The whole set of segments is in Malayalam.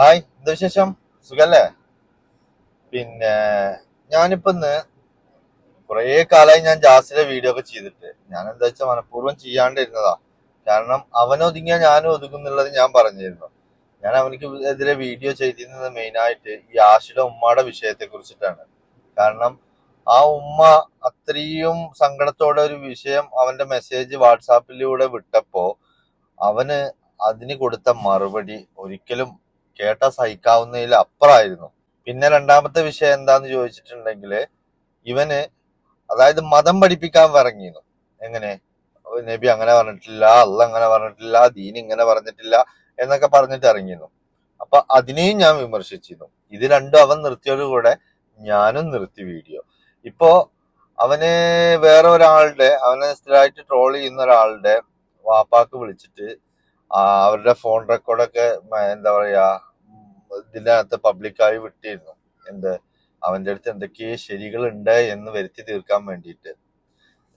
ഹായ് എന്താ വിശേഷം? സുഖല്ലേ? പിന്നെ ഞാനിപ്പോ ഇന്ന് കുറേ കാലമായി ഞാൻ ജാസിലെ വീഡിയോ ഒക്കെ ചെയ്തിട്ട്. ഞാൻ എന്താ വെച്ചാൽ മനഃപൂർവം ചെയ്യാണ്ടിരുന്നതാ. കാരണം അവൻ ഒതുങ്ങിയ ഞാനും ഒതുങ്ങുന്നുള്ളത് ഞാൻ പറഞ്ഞിരുന്നു. ഞാൻ അവനക്ക് എതിരെ വീഡിയോ ചെയ്തിരുന്നത് മെയിനായിട്ട് ഈ ആഷിയുടെ ഉമ്മയുടെ വിഷയത്തെ കുറിച്ചിട്ടാണ് കാരണം ആ ഉമ്മ അത്രയും സങ്കടത്തോടെ ഒരു വിഷയം അവന്റെ മെസ്സേജ് വാട്സാപ്പിലൂടെ വിട്ടപ്പോ അവന് അതിന് കൊടുത്ത മറുപടി ഒരിക്കലും കേട്ടാ സഹിക്കാവുന്നതിൽ അപ്പുറമായിരുന്നു പിന്നെ രണ്ടാമത്തെ വിഷയം എന്താന്ന് ചോദിച്ചിട്ടുണ്ടെങ്കിൽ ഇവന് അതായത് മതം പഠിപ്പിക്കാൻ ഇറങ്ങിയിരുന്നു എങ്ങനെ? നബി അങ്ങനെ പറഞ്ഞിട്ടില്ല അല്ല അങ്ങനെ പറഞ്ഞിട്ടില്ല ദീൻ ഇങ്ങനെ പറഞ്ഞിട്ടില്ല എന്നൊക്കെ പറഞ്ഞിട്ട് ഇറങ്ങിയിരുന്നു. അപ്പൊ അതിനെയും ഞാൻ വിമർശിച്ചിരുന്നു. ഇത് രണ്ടും അവൻ നിർത്തിയോടുകൂടെ ഞാനും നിർത്തി വീഡിയോ. ഇപ്പോ അവന് വേറെ ഒരാളുടെ അവനെ സ്ഥിരമായിട്ട് ട്രോൾ ചെയ്യുന്ന ഒരാളുടെ വാപ്പാക്ക് വിളിച്ചിട്ട് അവരുടെ ഫോൺ റെക്കോർഡൊക്കെ എന്താ പറയാ ഇതിനകത്ത് പബ്ലിക്കായി വിട്ടിരുന്നു. എന്ത്? അവന്റെ അടുത്ത് എന്തൊക്കെ ശരികളുണ്ട് എന്ന് വരുത്തി തീർക്കാൻ വേണ്ടിയിട്ട്.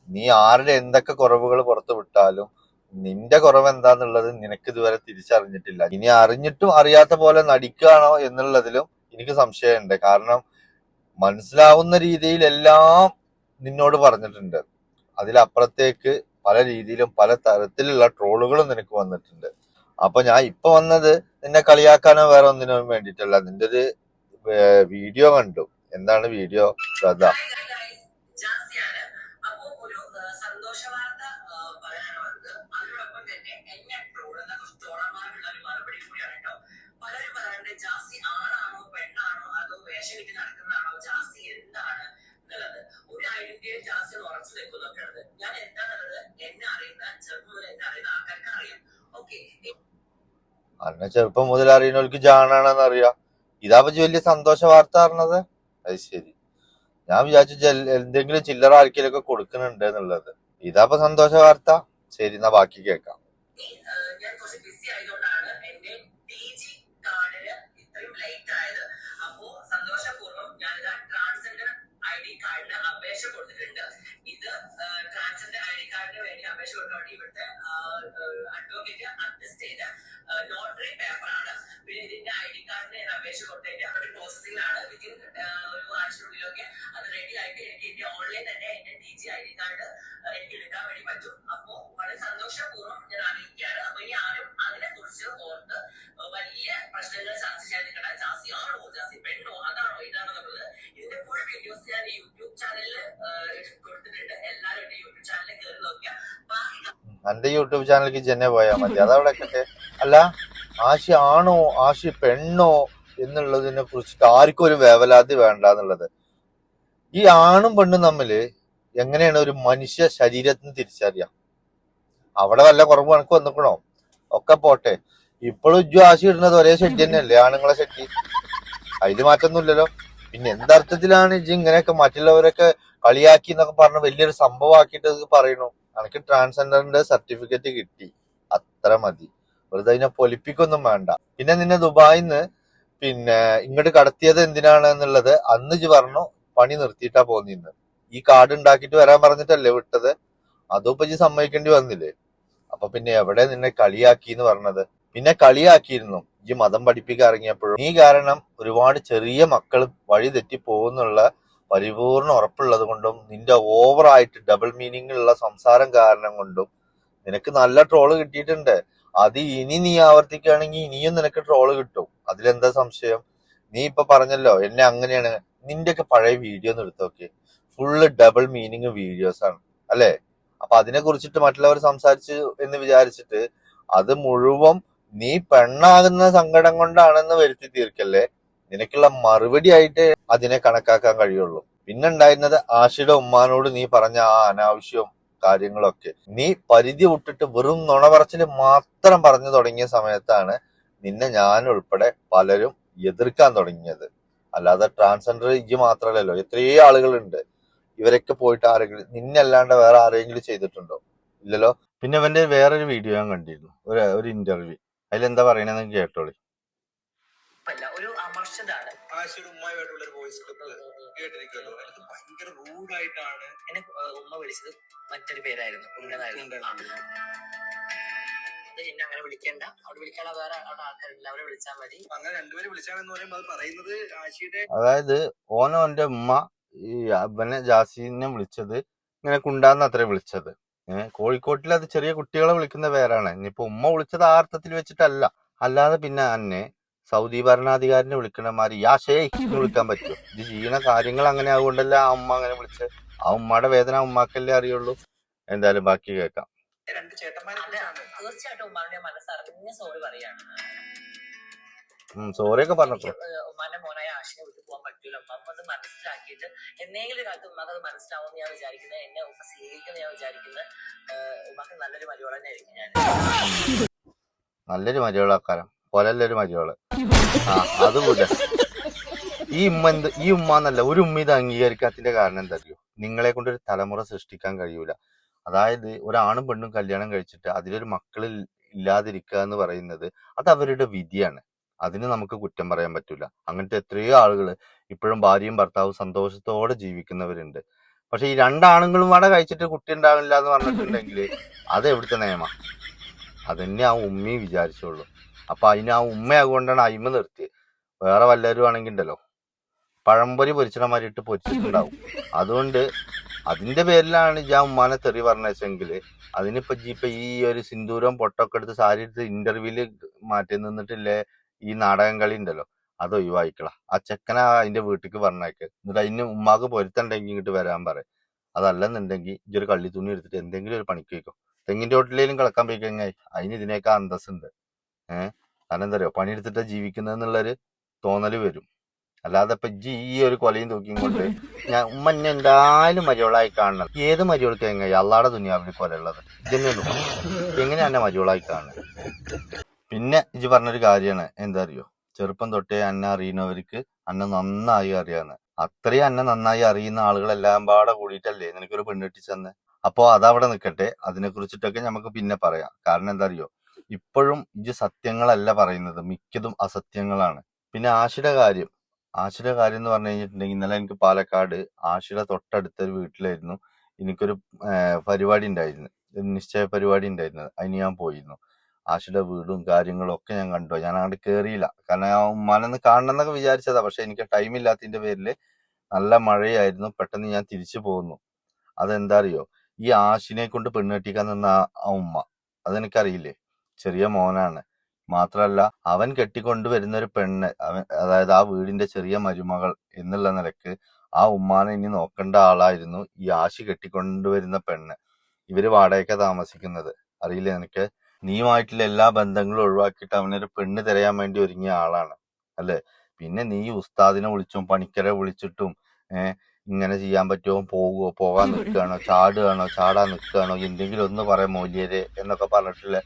നീ ആരുടെ എന്തൊക്കെ കുറവുകൾ പുറത്തു വിട്ടാലും നിന്റെ കുറവ് എന്താന്നുള്ളത് നിനക്ക് ഇതുവരെ തിരിച്ചറിഞ്ഞിട്ടില്ല. ഇനി അറിഞ്ഞിട്ടും അറിയാത്ത പോലെ നടിക്കുകയാണോ എന്നുള്ളതിലും എനിക്ക് സംശയമുണ്ട്. കാരണം മനസ്സിലാവുന്ന രീതിയിൽ എല്ലാം നിന്നോട് പറഞ്ഞിട്ടുണ്ട്. അതിലപ്പുറത്തേക്ക് പല രീതിയിലും പല തരത്തിലുള്ള ട്രോളുകളും നിനക്ക് വന്നിട്ടുണ്ട്. അപ്പൊ ഞാൻ ഇപ്പൊ വന്നത് നിന്നെ കളിയാക്കാനോ വേറെ ഒന്നിനും വേണ്ടിയിട്ടല്ല. നിന്റെ ഒരു വീഡിയോ കണ്ടു. എന്താണ് വീഡിയോ? ശ്രദ്ധ. അന്നെ ചെറുപ്പം മുതൽ അറിയുന്നവർക്ക് ജാണാണെന്ന് അറിയാം ഇതാ പറ്റി വലിയ സന്തോഷ വാർത്ത അറിഞ്ഞത് അത് ശരി. ഞാൻ വിചാരിച്ചു എന്തെങ്കിലും ചില്ലറ ആർക്കിലൊക്കെ കൊടുക്കുന്നുണ്ട് എന്നുള്ളത്. ഇതാപ്പൊ സന്തോഷ വാർത്ത? ശരി എന്നാ ബാക്കി കേൾക്കാം. ഞാൻ കുറച്ച് ബിസി എന്റെ ഇത്രയും ട്രാൻസ്ജെൻഡർ ഐ ഡി കാർഡിന് അപേക്ഷ കൊടുത്തിട്ടുണ്ട്. എന്റെ യൂട്യൂബ് ചാനലിലേക്ക് ജന്നെ പോയാൽ മതി. അതവിടെ അല്ല ആശി ആണോ ആശി പെണ്ണോ എന്നുള്ളതിനെ കുറിച്ചിട്ട് ആർക്കും ഒരു വേവലാതി വേണ്ട എന്നുള്ളത്. ഈ ആണും പെണ്ണും തമ്മിൽ എങ്ങനെയാണ് ഒരു മനുഷ്യ ശരീരത്തിന് തിരിച്ചറിയാം? അവിടെ വല്ല കുറവ് കണക്ക് വന്നിക്കണോ? ഒക്കെ പോട്ടെ. ഇപ്പോഴും ഉജ്ജു ആശി ഇടുന്നത് ഒരേ ശെട്ടി തന്നെയല്ലേ? ആണുങ്ങളെ ഷെഡ് അതിൽ മാറ്റൊന്നുമില്ലല്ലോ. പിന്നെ എന്തർത്ഥത്തിലാണ് ഇജ്ജ് ഇങ്ങനെയൊക്കെ മറ്റുള്ളവരൊക്കെ കളിയാക്കി എന്നൊക്കെ പറഞ്ഞ് വലിയൊരു സംഭവമാക്കിയിട്ട് പറയണു എനിക്ക് ട്രാൻസ്ജെൻഡറിന്റെ സർട്ടിഫിക്കറ്റ് കിട്ടി. അത്ര മതി. വെറുതെ അതിനെ പൊലിപ്പിക്കൊന്നും വേണ്ട. പിന്നെ നിന്നെ ദുബായിന്ന് പിന്നെ ഇങ്ങോട്ട് കടത്തിയത് എന്തിനാണ് എന്നുള്ളത് അന്ന് ജി പറഞ്ഞു പണി നിർത്തിയിട്ടാ പോന്നിന്ന്. ഈ കാർഡ് ഉണ്ടാക്കിയിട്ട് വരാൻ പറഞ്ഞിട്ടല്ലേ വിട്ടത്? അതും ഇജ്ജ് സമ്മതിക്കേണ്ടി വന്നില്ലേ? അപ്പൊ പിന്നെ എവിടെ നിന്നെ കളിയാക്കി എന്ന് പറഞ്ഞത്? പിന്നെ കളിയാക്കിയിരുന്നു. ഈ മതം പഠിപ്പിക്കാൻ ഇറങ്ങിയപ്പോഴും. ഈ കാരണം ഒരുപാട് ചെറിയ മക്കൾ വഴി തെറ്റി പോകുന്നുള്ള പരിപൂർണ ഉറപ്പുള്ളത് കൊണ്ടും നിന്റെ ഓവറായിട്ട് ഡബിൾ മീനിങ്ങിലുള്ള സംസാരം കാരണം കൊണ്ടും നിനക്ക് നല്ല ട്രോൾ കിട്ടിയിട്ടുണ്ട്. അത് ഇനി നീ ആവർത്തിക്കുകയാണെങ്കിൽ ഇനിയും നിനക്ക് ട്രോൾ കിട്ടും. അതിലെന്താ സംശയം? നീ ഇപ്പൊ പറഞ്ഞല്ലോ എന്നെ അങ്ങനെയാണ്. നിന്റെയൊക്കെ പഴയ വീഡിയോ ഒന്ന് എടുത്ത് ഫുള്ള് ഡബിൾ മീനിങ് വീഡിയോസ് ആണ്. അല്ലെ? അപ്പൊ അതിനെ കുറിച്ചിട്ട് മറ്റുള്ളവർ സംസാരിച്ചു എന്ന് വിചാരിച്ചിട്ട് അത് മുഴുവൻ നീ പെണ്ണാകുന്ന സങ്കടം കൊണ്ടാണെന്ന് വരുത്തി തീർക്കല്ലേ? നിനക്കുള്ള മറുപടി ആയിട്ട് അതിനെ കണക്കാക്കാൻ കഴിയുള്ളൂ. പിന്നെ ഉണ്ടായിരുന്നത് ആശയുടെ ഉമ്മാനോട് നീ പറഞ്ഞ ആ അനാവശ്യവും കാര്യങ്ങളൊക്കെ. നീ പരിധി വിട്ടിട്ട് വെറും നുണ പറച്ചിൽ മാത്രം പറഞ്ഞു തുടങ്ങിയ സമയത്താണ് നിന്നെ ഞാൻ ഉൾപ്പെടെ പലരും എതിർക്കാൻ തുടങ്ങിയത്. അല്ലാതെ ട്രാൻസ്ജെൻഡർ ഇജ്ജ് മാത്രമല്ലല്ലോ എത്രയോ ആളുകളുണ്ട്. ഇവരൊക്കെ പോയിട്ട് ആരെങ്കിലും നിന്നല്ലാണ്ട് വേറെ ആരെങ്കിലും ചെയ്തിട്ടുണ്ടോ? ഇല്ലല്ലോ. പിന്നെ ഇവന്റെ വേറൊരു വീഡിയോ ഞാൻ കണ്ടിരുന്നു. ഒരു ഒരു ഇന്റർവ്യൂ അതിലെന്താ പറയണെന്ന് കേട്ടോളി. ആശയുടെ ഉമ്മയുമായിട്ടുള്ള ഒരു വോയിസ് ക്ലിപ്പ് കേട്ടിരിക്കുമല്ലോ അത് ഭയങ്കര റൂഡായിട്ടാണ് എന്നെ ഉമ്മ വിളിച്ചത് മറ്റൊരു പേരായിരുന്നു. എന്നെ അങ്ങനെ വിളിക്കണ്ട. അവിടെ വിളിക്കാൻ വേറെ അവിടെ ആൾക്കാരില്ല. അവരെ വിളിച്ചാൽ മതി. അങ്ങനെ രണ്ടുപേരും വിളിച്ചാണെന്ന് പറയുമ്പോൾ അത് പറയുന്നത് ആശിയുടെ അതായത് ഓനോ ഓന്റെ ഉമ്മ ഈ അവനെ ജാസിനെ വിളിച്ചത് ഇങ്ങനെ കുണ്ടാന്ന് അത്ര വിളിച്ചത്. ഏഹ് കോഴിക്കോട്ടിൽ അത് ചെറിയ കുട്ടികളെ വിളിക്കുന്ന പേരാണ്. ഇനിയിപ്പോ ഉമ്മ വിളിച്ചത് ആ അർത്ഥത്തിൽ വെച്ചിട്ടല്ല. അല്ലാതെ പിന്നെ അന്നെ സൗദി ഭരണാധികാരിനെ വിളിക്കണ മാതിരി യാ ഷേയ് എന്ന് വിളിക്കാൻ പറ്റും. ഇത് ചെയ്യുന്ന കാര്യങ്ങൾ അങ്ങനെ ആവുകൊണ്ടല്ല ആ ഉമ്മ അങ്ങനെ വിളിച്ച്? ആ ഉമ്മയുടെ വേദന ഉമ്മാക്കല്ലേ അറിയുള്ളൂ? എന്തായാലും ബാക്കി കേൾക്കാം. രണ്ട് ചേട്ടന്മാരെ തീർച്ചയായിട്ടും മനസ്സറിഞ്ഞ സോറി പറയാണ്. സോറിയൊക്കെ പറഞ്ഞു ഉമ്മാന്റെ മോനായ ആഷിനെ വിട്ടു പോകാൻ പറ്റൂല. അമ്മ അത് മനസ്സിലാക്കിയിട്ട് എന്തെങ്കിലും കാലത്ത് ഉമ്മക്ക് അത് മനസ്സിലാവും ഞാൻ വിചാരിക്കുന്നത് എന്നെ ഉമ്മ സ്വീകരിക്കുന്ന ഞാൻ വിചാരിക്കുന്നത് ഉമ്മക്ക് നല്ലൊരു മരുവള ആയിരിക്കും ഞാൻ. നല്ലൊരു മരിയോളാക്കാരം കൊലല്ലൊരു മരിയോൾ ആ അത് വിട ഈ ഉമ്മ എന്ത് ഈ ഉമ്മ എന്നല്ല ഒരു ഉമ്മ ഇത് അംഗീകരിക്കാത്തതിന്റെ കാരണം എന്താ അറിയോ നിങ്ങളെ കൊണ്ട് ഒരു തലമുറ സൃഷ്ടിക്കാൻ കഴിയൂല. അതായത് ഒരാണും പെണ്ണും കല്യാണം കഴിച്ചിട്ട് അതിലൊരു മക്കൾ ഇല്ലാതിരിക്കുക എന്ന് പറയുന്നത് അത് അവരുടെ വിധിയാണ്. അതിന് നമുക്ക് കുറ്റം പറയാൻ പറ്റൂല. അങ്ങനത്തെ എത്രയോ ആളുകൾ ഇപ്പോഴും ഭാര്യയും ഭർത്താവും സന്തോഷത്തോടെ ജീവിക്കുന്നവരുണ്ട്. പക്ഷെ ഈ രണ്ടാണുങ്ങളും കൂടെ കഴിച്ചിട്ട് കുട്ടി ഉണ്ടാവില്ല എന്ന് പറഞ്ഞിട്ടുണ്ടെങ്കിൽ അത് എവിടുത്തെ നിയമ? അതന്നെ ആ ഉമ്മയും വിചാരിച്ചോളൂ. അപ്പൊ അതിന് ആ ഉമ്മയാകൊണ്ടാണ് അയിമ നിർത്തിയത് വേറെ വല്ലവരും ആണെങ്കിൽ ഉണ്ടല്ലോ പഴംപൊരി പൊരിച്ചണ മാതിരി ഇട്ട് പൊരിച്ചിട്ടുണ്ടാവും. അതുകൊണ്ട് അതിന്റെ പേരിലാണ് ഞാൻ ഉമ്മാനെ തെറി പറഞ്ഞെങ്കിൽ അതിനിപ്പോ ഇപ്പൊ ഈ ഒരു സിന്ദൂരം പൊട്ടൊക്കെ എടുത്ത് സാരി എടുത്ത് ഇന്റർവ്യൂൽ മാറ്റി നിന്നിട്ടില്ലേ ഈ നാടകം കളി ഉണ്ടല്ലോ അത് ഒഴിവായിക്കള ആ ചെക്കന അതിന്റെ വീട്ടിക്ക് പറഞ്ഞേക്ക് എന്നിട്ട് അതിന് ഉമ്മാക്ക് പൊരുത്തണ്ടെങ്കിൽ ഇങ്ങോട്ട് വരാൻ പറയും. അതല്ലെന്നുണ്ടെങ്കിൽ ഇജ്ജൊരു കള്ളി തുണി എടുത്തിട്ട് എന്തെങ്കിലും ഒരു പണിക്ക് വയ്ക്കും തെങ്ങിന്റെ ഹോട്ടലിലും കിളക്കാൻ പോയി കഴിഞ്ഞാൽ അതിന് ഇതിനേക്കാ അന്തസ്സുണ്ട്. ഏഹ് കാരണം എന്താ പറയുക പണിയെടുത്തിട്ടാ ജീവിക്കുന്നതെന്നുള്ളൊരു തോന്നൽ വരും. അല്ലാതെ ഇപ്പൊ ജി ഈ ഒരു കൊലയും തൂക്കിയും കൊണ്ട് ഞാൻ ഉമ്മ എന്നെ എന്തായാലും മരിയോളായി കാണണം. ഏത് മരിയോൾക്ക് എങ്ങനെ അള്ളാടെ ദുനിയാവിന് കൊലയുള്ളത് ഇതന്നെയുള്ളൂ. എങ്ങനെയാ എന്നെ മരിയോളായി കാണുന്നത് പിന്നെ ഇജ്ജ് പറഞ്ഞൊരു കാര്യമാണ് എന്താ അറിയോ ചെറുപ്പം തൊട്ടേ അന്നെ അറിയുന്നവർക്ക് അന്നെ നന്നായി അറിയാന്ന്. അത്രയും അന്നെ നന്നായി അറിയുന്ന ആളുകളെല്ലാം പാടെ കൂടിയിട്ടല്ലേ? നിനക്കൊരു പെണ്ണെട്ടിച്ചെന്ന് അപ്പോ അതവിടെ നിൽക്കട്ടെ അതിനെ കുറിച്ചിട്ടൊക്കെ നമുക്ക് പിന്നെ പറയാം. കാരണം എന്താ അറിയോ ഇപ്പോഴും ഇത് സത്യങ്ങളല്ല പറയുന്നത്. മിക്കതും അസത്യങ്ങളാണ്. പിന്നെ ആശിയുടെ കാര്യം. ആശിയുടെ കാര്യം എന്ന് പറഞ്ഞു കഴിഞ്ഞിട്ടുണ്ടെങ്കിൽ ഇന്നലെ എനിക്ക് പാലക്കാട് ആശിയുടെ തൊട്ടടുത്ത ഒരു വീട്ടിലായിരുന്നു. എനിക്കൊരു പരിപാടി ഉണ്ടായിരുന്നു. ഒരു നിശ്ചയ പരിപാടി ഉണ്ടായിരുന്നു. അതിന് ഞാൻ പോയിരുന്നു. ആശിയുടെ വീടും കാര്യങ്ങളും ഒക്കെ ഞാൻ കണ്ടു. ഞാൻ അങ്ങോട്ട് കയറിയില്ല കാരണം ഞാൻ ഉമ്മാനൊന്ന് കാണണം എന്നൊക്കെ വിചാരിച്ചതാ. പക്ഷെ എനിക്ക് ടൈം ഇല്ലാത്തതിന്റെ പേരിൽ നല്ല മഴയായിരുന്നു. പെട്ടെന്ന് ഞാൻ തിരിച്ചു പോകുന്നു അതെന്താ അറിയോ? ഈ ആശിനെ കൊണ്ട് പെണ്ണുകെട്ടിക്കാൻ നിന്ന ആ ഉമ്മ. അതെനിക്കറിയില്ലേ? ചെറിയ മോനാണ്. മാത്രല്ല അവൻ കെട്ടിക്കൊണ്ടുവരുന്ന ഒരു പെണ്ണ് അവൻ അതായത് ആ വീടിന്റെ ചെറിയ മരുമകൾ എന്നുള്ള നിലയ്ക്ക് ആ ഉമ്മാനെ ഇനി നോക്കേണ്ട ആളായിരുന്നു ഈ ആശി കെട്ടിക്കൊണ്ടുവരുന്ന പെണ്ണ്. ഇവർ വാടകയ്ക്ക താമസിക്കുന്നത്. അറിയില്ല നിനക്ക്? നീയുമായിട്ടുള്ള എല്ലാ ബന്ധങ്ങളും ഒഴിവാക്കിയിട്ട് അവനൊരു പെണ്ണ് തിരയാൻ വേണ്ടി ഒരുങ്ങിയ ആളാണ്. അല്ലെ? പിന്നെ നീ ഉസ്താദിനെ വിളിച്ചും പണിക്കരെ വിളിച്ചിട്ടും ഇങ്ങനെ ചെയ്യാൻ പറ്റുമോ പോകുമോ പോകാൻ നിൽക്കുകയാണോ? ചാടുകയാണോ? ചാടാൻ നിൽക്കുകയാണോ? എന്തെങ്കിലും ഒന്ന് പറയാം മൗല്യരെ എന്നൊക്കെ പറഞ്ഞിട്ടുള്ള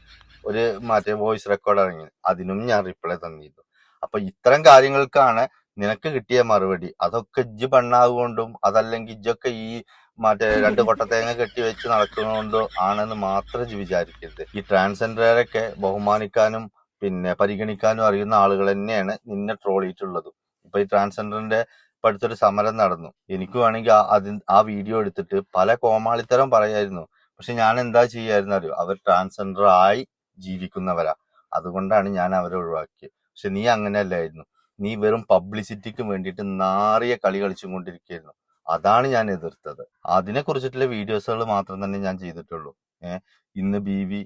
ഒരു മറ്റേ വോയിസ് റെക്കോർഡ് ഇറങ്ങി. അതിനും ഞാൻ റിപ്ലൈ തന്നിരുന്നു. അപ്പൊ ഇത്തരം കാര്യങ്ങൾക്കാണ് നിനക്ക് കിട്ടിയ മറുപടി. അതൊക്കെ ഇജ്ജ് പെണ്ണാകൊണ്ടും അതല്ലെങ്കിൽ ഇജ്ജൊക്കെ ഈ മറ്റേ രണ്ട് കൊട്ടത്തേങ്ങ കെട്ടി വെച്ച് നടക്കുന്നതുകൊണ്ടോ ആണെന്ന് മാത്രം ഇജ്ജ് വിചാരിക്കരുത്. ഈ ട്രാൻസ്ജെൻഡറൊക്കെ ബഹുമാനിക്കാനും പിന്നെ പരിഗണിക്കാനും അറിയുന്ന ആളുകൾ തന്നെയാണ് നിന്നെ ട്രോൾ ചെയ്തിട്ടുള്ളതും. ഇപ്പൊ ഈ ട്രാൻസ്ജെൻഡറിന്റെ ഇപ്പൊ സമരം നടന്നു. എനിക്ക് വേണമെങ്കിൽ ആ അതി ആ വീഡിയോ എടുത്തിട്ട് പല കോമാളിത്തരം പറയായിരുന്നു. പക്ഷെ ഞാൻ എന്താ ചെയ്യായിരുന്നു അറിയോ അവർ ട്രാൻസ്ജെൻഡർ ആയി ജീവിക്കുന്നവരാ. അതുകൊണ്ടാണ് ഞാൻ അവരെ ഒഴിവാക്കിയത് പക്ഷെ നീ അങ്ങനെയല്ലായിരുന്നു. നീ വെറും പബ്ലിസിറ്റിക്ക് വേണ്ടിയിട്ട് നാറിയ കളി കളിച്ചും കൊണ്ടിരിക്കുകയായിരുന്നു അതാണ് ഞാൻ എതിർത്തത്. അതിനെ കുറിച്ചിട്ടുള്ള വീഡിയോസുകൾ മാത്രം തന്നെ ഞാൻ ചെയ്തിട്ടുള്ളൂ. ഏഹ് ഇന്ന് ബീവി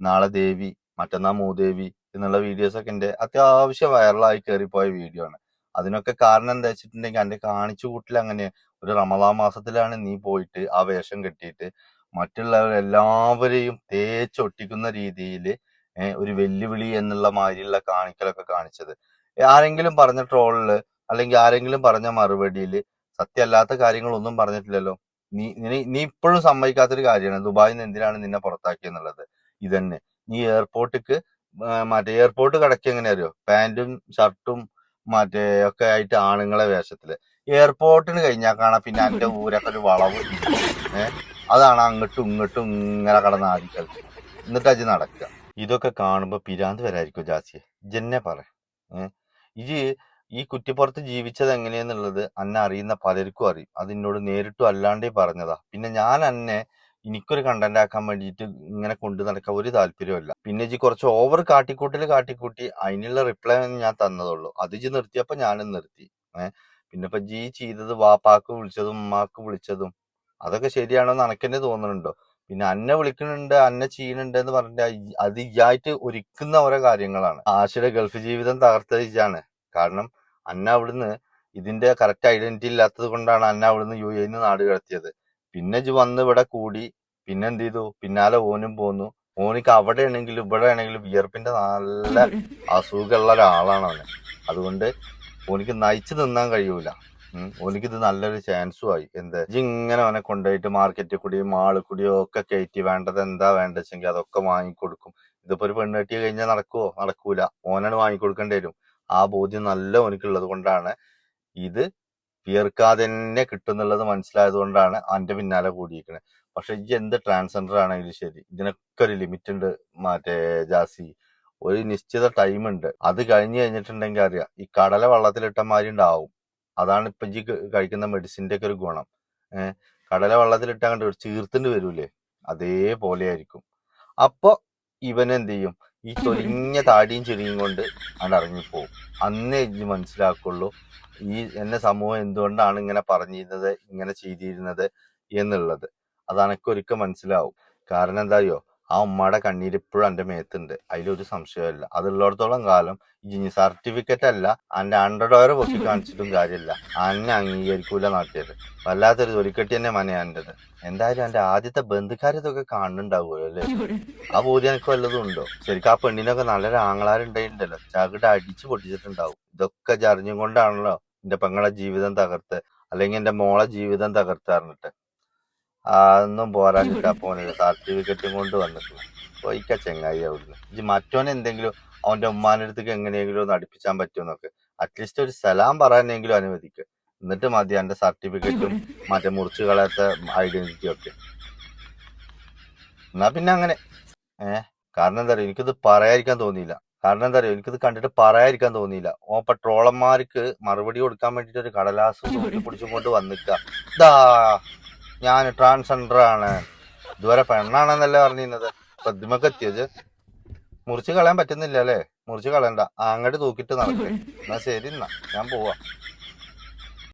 നാളെ ദേവി മറ്റന്നാ മൂദേവി എന്നുള്ള വീഡിയോസ് ഒക്കെ എന്റെ അത്യാവശ്യം വൈറലായി കയറിപ്പോയ വീഡിയോ ആണ്. അതിനൊക്കെ കാരണം എന്താ വെച്ചിട്ടുണ്ടെങ്കിൽ എന്റെ കാണിച്ചു കൂട്ടിൽ അങ്ങനെ ഒരു റമദാ മാസത്തിലാണ് നീ പോയിട്ട് ആ വേഷം കെട്ടിയിട്ട് മറ്റുള്ളവരെല്ലാവരെയും തേച്ചൊട്ടിക്കുന്ന രീതിയിൽ ഒരു വെല്ലുവിളി എന്നുള്ള മാതിരിയുള്ള കാണിക്കലൊക്കെ കാണിച്ചത്. ആരെങ്കിലും പറഞ്ഞ ട്രോളിൽ അല്ലെങ്കിൽ ആരെങ്കിലും പറഞ്ഞ മറുപടിയിൽ സത്യമല്ലാത്ത കാര്യങ്ങളൊന്നും പറഞ്ഞിട്ടില്ലല്ലോ. നീ നീ നീ ഇപ്പോഴും സമ്മതിക്കാത്തൊരു കാര്യമാണ്. ദുബായിൽ നിന്ന് എന്തിനാണ് നിന്നെ പുറത്താക്കിയെന്നുള്ളത് ഇതന്നെ. നീ എയർപോർട്ടിക്ക് മറ്റേ എയർപോർട്ട് കിടക്കി എങ്ങനെ അറിയോ പാന്റും ഷർട്ടും മറ്റേ ഒക്കെ ആയിട്ട് ആണുങ്ങളെ വേഷത്തിൽ. എയർപോർട്ടിന് കഴിഞ്ഞാൽ കാണാം പിന്നെ എന്റെ ഊരൊക്കെ ഒരു വളവ്. ഏഹ് അതാണ് അങ്ങോട്ടും ഇങ്ങോട്ടും ഇങ്ങനെ കടന്ന് ആദിക്കൽ. എന്നിട്ട് അജ് നടക്കുക. ഇതൊക്കെ കാണുമ്പോൾ പിരാന്ത് വരായിരിക്കും ജാസിയെ. ജന്നെ പറ. ഇത് ഈ കുറ്റിപ്പുറത്ത് ജീവിച്ചത് എങ്ങനെയെന്നുള്ളത് അന്നെ അറിയുന്ന പലർക്കും അറിയും. അത് എന്നോട് നേരിട്ടും അല്ലാണ്ടേ പറഞ്ഞതാ. പിന്നെ ഞാൻ അന്നെ എനിക്കൊരു കണ്ടന്റ് ആക്കാൻ വേണ്ടിയിട്ട് ഇങ്ങനെ കൊണ്ടു നടക്കാൻ ഒരു താല്പര്യമില്ല പിന്നെ ഇജി കുറച്ച് ഓവർ കാട്ടിക്കൂട്ടൽ കാട്ടിക്കൂട്ടി അതിനുള്ള റിപ്ലൈ ഞാൻ തന്നതുള്ളൂ. അത് ഇജി നിർത്തിയപ്പോ ഞാനും നിർത്തി. ഏഹ് പിന്നെ ഇപ്പൊ ജി ചെയ്തത് വാപ്പാക്ക് വിളിച്ചതും ഉമ്മാക്ക് വിളിച്ചതും അതൊക്കെ ശരിയാണോ എന്ന് അനക്കെന്നെ തോന്നുന്നുണ്ടോ പിന്നെ അന്നെ വിളിക്കുന്നുണ്ട് അന്നെ ചെയ്യുന്നുണ്ട് എന്ന് പറഞ്ഞാൽ അത് ഇയായിട്ട് ഒരുക്കുന്ന ഓരോ കാര്യങ്ങളാണ്. ആശയുടെ ഗൾഫ് ജീവിതം തകർത്ത ഇജാണ് കാരണം അന്ന അവിടുന്ന് ഇതിന്റെ കറക്റ്റ് ഐഡന്റിറ്റി ഇല്ലാത്തത് കൊണ്ടാണ് അന്ന അവിടുന്ന് യു എന്ന് നാട് കടത്തിയത്. പിന്നെ ഇജ് വന്ന് ഇവിടെ കൂടി പിന്നെ എന്ത് ചെയ്തു? പിന്നാലെ ഓനും പോന്നു. ഓനിക്ക് അവിടെ ആണെങ്കിലും ഇവിടെ ആണെങ്കിലും വിയർപ്പിന്റെ നല്ല അസുഖമുള്ള ഒരാളാണ് അവന്. അതുകൊണ്ട് ഓനിക്ക് നയിച്ചു നിന്നാൻ കഴിയൂല. ഉം. ഓനിക്ക് ഇത് നല്ലൊരു ചാൻസും ആയി. എന്ത്? ഇങ്ങനെ അവനെ കൊണ്ടുപോയിട്ട് മാർക്കറ്റിൽ കൂടിയും മാളിൽ കൂടിയോ ഒക്കെ കയറ്റി വേണ്ടത് എന്താ വേണ്ടെച്ചെങ്കിൽ അതൊക്കെ വാങ്ങിക്കൊടുക്കും. ഇതിപ്പോ ഒരു പെണ്ണ് കെട്ടി കഴിഞ്ഞാൽ നടക്കുവോ? നടക്കൂല. ഓനാണ് വാങ്ങിക്കൊടുക്കേണ്ടി വരും. ആ ബോധ്യം നല്ല ഓനിക്കുള്ളത് കൊണ്ടാണ്. ഇത് വിയർക്കാതെ തന്നെ കിട്ടുന്നുള്ളത് മനസ്സിലായത് കൊണ്ടാണ് അന്റെ പിന്നാലെ കൂടിയിരിക്കുന്നത് പക്ഷെ ഇത് എന്ത് ട്രാൻസ്ജെൻഡർ ആണെങ്കിലും ശരി ഇതിനൊക്കെ ഒരു ലിമിറ്റ് ഉണ്ട് മറ്റേ ജാസി. ഒരു നിശ്ചിത ടൈം ഉണ്ട്. അത് കഴിഞ്ഞു കഴിഞ്ഞിട്ടുണ്ടെങ്കിൽ അറിയാം ഈ കടല വെള്ളത്തിലിട്ട മാതിരി ഉണ്ടാവും. അതാണ് ഇപ്പൊ ജി കഴിക്കുന്ന മെഡിസിന്റെ ഒക്കെ ഒരു ഗുണം. കടല വെള്ളത്തിലിട്ട് അങ്ങോട്ട് ഒരു ചീർത്തിന്റെ വരൂലേ? അതേപോലെ ആയിരിക്കും അപ്പൊ ഇവനെന്ത് എന്ത് ചെയ്യും? ഈ തൊലിഞ്ഞ താടിയും ചെടിയും കൊണ്ട് അവിടെ ഇറങ്ങിപ്പോവും. അന്നേ ഇജ്ജ് മനസ്സിലാക്കുള്ളൂ ഈ എന്നെ സമൂഹം എന്തുകൊണ്ടാണ് ഇങ്ങനെ പറഞ്ഞിരുന്നത് ഇങ്ങനെ ചെയ്തിരുന്നത് എന്നുള്ളത്. അത് മനസ്സിലാവും. കാരണം എന്തായോ ആ ഉമ്മയുടെ കണ്ണീര് ഇപ്പോഴും എന്റെ മേത്തുണ്ട്. അതിലൊരു സംശയമില്ല അതുള്ളിടത്തോളം കാലം ഇനി സർട്ടിഫിക്കറ്റ് അല്ല അന്റെ അണ്ടർഡോയർ പൊക്കി കാണിച്ചിട്ടും കാര്യമില്ല. അന്നെ അംഗീകരിക്കൂല നാട്ടിയത് വല്ലാത്തൊരു തൊലിക്കെട്ടി തന്നെ മനയാന്റെത് എന്തായാലും എന്റെ ആദ്യത്തെ ബന്ധുക്കാരതൊക്കെ കാണുന്നുണ്ടാവുമല്ലോ അല്ലേ? ആ ബോധ്യം എനിക്ക് വല്ലതും ഉണ്ടോ? ശരിക്കും ആ പെണ്ണിനൊക്കെ നല്ലൊരു ആങ്ങളാരുണ്ടായിട്ടുണ്ടല്ലോ ചകിട് അടിച്ചു പൊട്ടിച്ചിട്ടുണ്ടാവും. ഇതൊക്കെ ചറിഞ്ഞും കൊണ്ടാണല്ലോ എന്റെ പെങ്ങളെ ജീവിതം തകർത്ത് അല്ലെങ്കിൽ എന്റെ മോളെ ജീവിതം തകർത്ത് പറഞ്ഞിട്ട്. അതൊന്നും പോരാഞ്ഞിട്ടാ പോണില്ല സർട്ടിഫിക്കറ്റും കൊണ്ട് വന്നിട്ടില്ല. പോയിക്ക ചെങ്ങായി അവിടുന്ന്. ഇജ്ജ് മറ്റോനെ എന്തെങ്കിലും അവന്റെ ഉമ്മാന്റെ അടുത്തേക്ക് എങ്ങനെയെങ്കിലും ഒന്ന് അടുപ്പിച്ചാൻ പറ്റുമെന്നൊക്കെ. അറ്റ്ലീസ്റ്റ് ഒരു സലാം പറയാനെങ്കിലും അനുവദിക്കുക എന്നിട്ട് മതി എന്റെ സർട്ടിഫിക്കറ്റും മറ്റേ മുറിച്ചു കളയാത്ത ഐഡന്റിറ്റി ഒക്കെ. എന്നാ പിന്നെ അങ്ങനെ. ഏഹ് കാരണം എന്താ പറയുക എനിക്കിത് പറയാതിരിക്കാൻ തോന്നിയില്ല. കാരണം എന്താ പറയുക എനിക്കിത് കണ്ടിട്ട് പറയാതിരിക്കാൻ തോന്നിയില്ല. ഓ ട്രോളന്മാർക്ക് മറുപടി കൊടുക്കാൻ വേണ്ടിട്ട് ഒരു കടലാസ് പിടിച്ചുകൊണ്ട് പിടിച്ചും കൊണ്ട് വന്നിക്ക. ഇതാ. ഞാൻ ട്രാൻസ്ജെൻഡർ ആണ് ഇതുവരെ പെണ്ണാണെന്നല്ലേ പറഞ്ഞിരുന്നത്. പ്രതിമക്ക് എത്തിയത്. മുറിച്ച് കളയാൻ പറ്റുന്നില്ല അല്ലേ മുറിച്ച് കളയണ്ട. അങ്ങോട്ട് തൂക്കിട്ട് നടക്കേ. എന്നാ ശരി എന്നാ. ഞാൻ പോവാ.